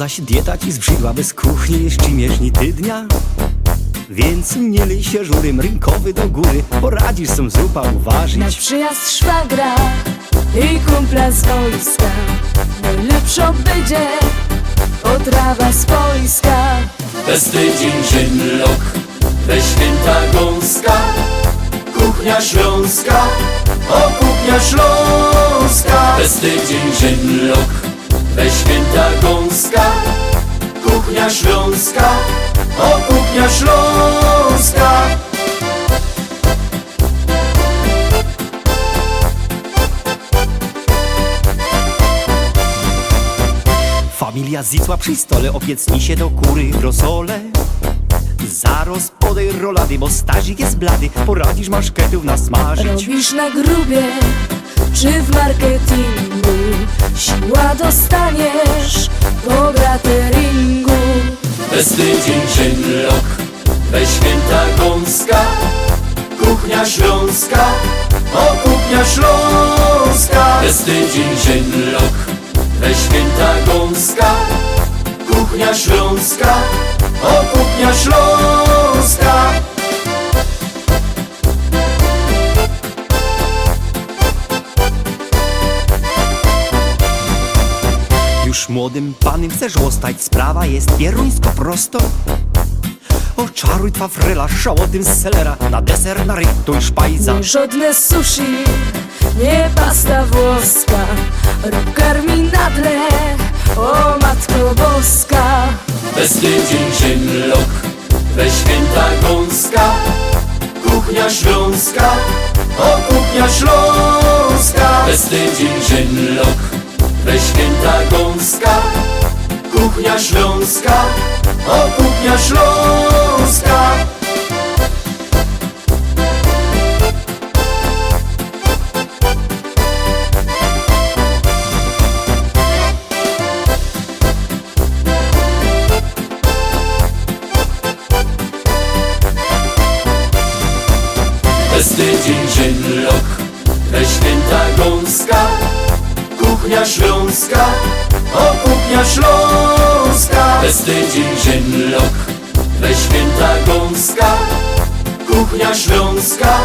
zaś dieta ci zbrzydła bez kuchni Jeszcze mieszni tydnia? Więc nie lej się żurym rynkowy do góry Poradzisz są zupa Na uważyć przyjazd szwagra i kumpla z wojska. Najlepszo będzie potrawa swojska Bez tydzień dzień lok, we święta gąska. Kuchnia śląska, o kuchnia śląska. Bez tydzień dzień Kuchnia śląska, o kuchnia śląska. Familia zicła przy stole Opiecni się do kury rosole Zaraz podej rolady Bo stazik jest blady. Poradzisz maszketów nasmażyć. Robisz na grubie czy w marketingu? Siła dostaniesz po grateringu Bez tydzień dzień lok, we święta gąska Kuchnia śląska, o kuchnia śląska. Bez tydzień dzień lok, we święta gąska Kuchnia śląska, o kuchnia śląska młodym panem chcesz ostać Sprawa jest pieruńsko prosto. Oczaruj twa fryla szałodym z selera. Na deser narytuj szpajza Nie żadne sushi, nie pasta włoska. Rób karmi na tle, o matko boska. Bez tydzień dzień lok, we święta gąska. Kuchnia śląska, o kuchnia śląska śląska, o kuchnia śląska. Bez tydzień dzień lok, we święta gąska Kuchnia śląska, o Bez tydzień dzień lok, we święta gąska. Kuchnia śląska,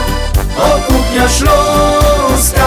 o kuchnia śląska